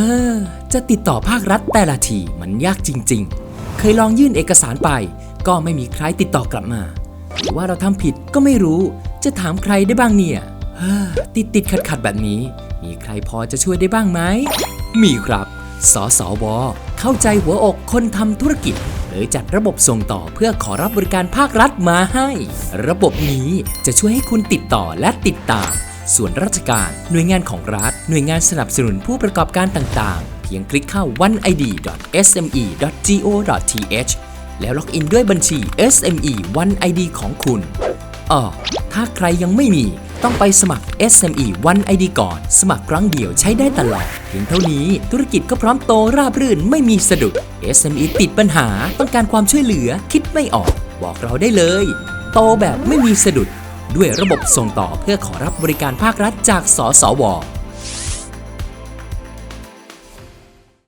เฮ้อ จะติดต่อภาครัฐแต่ละทีมันยากจริง ๆ เคยลองยื่นเอกสารไป ก็ไม่มีใครติดต่อกลับมาหรือว่าเราทำผิดก็ไม่รู้ จะถามใครได้บ้างเนี่ยเฮ้อติดติดขัดขัดแบบนี้ มีใครพอจะช่วยได้บ้างไหม มีครับ สสว เข้าใจหัวอกคนทำธุรกิจเลยจัดระบบส่งต่อเพื่อขอรับบริการภาครัฐมาให้ ระบบนี้จะช่วยให้คุณติดต่อและติดตาม ส่วนราชการ หน่วยงานของรัฐ หน่วยงานสนับสนุนผู้ประกอบการต่างๆ เพียงคลิกเข้า oneid.sme.go.th แล้วล็อกอินด้วยบัญชี SME One ID ของคุณอ๋อถ้าใครยังไม่มีต้องไปสมัคร SME One ID ก่อน สมัครครั้งเดียวใช้ได้ตลอดเพียงเท่านี้ธุรกิจก็พร้อมโตราบรื่นไม่มีสะดุด SME ติดปัญหาต้องการความช่วยเหลือคิดไม่ออก บอกเราได้เลย โตแบบไม่มีสะดุด ด้วยระบบส่งต่อเพื่อขอรับบริการภาครัฐจากสสว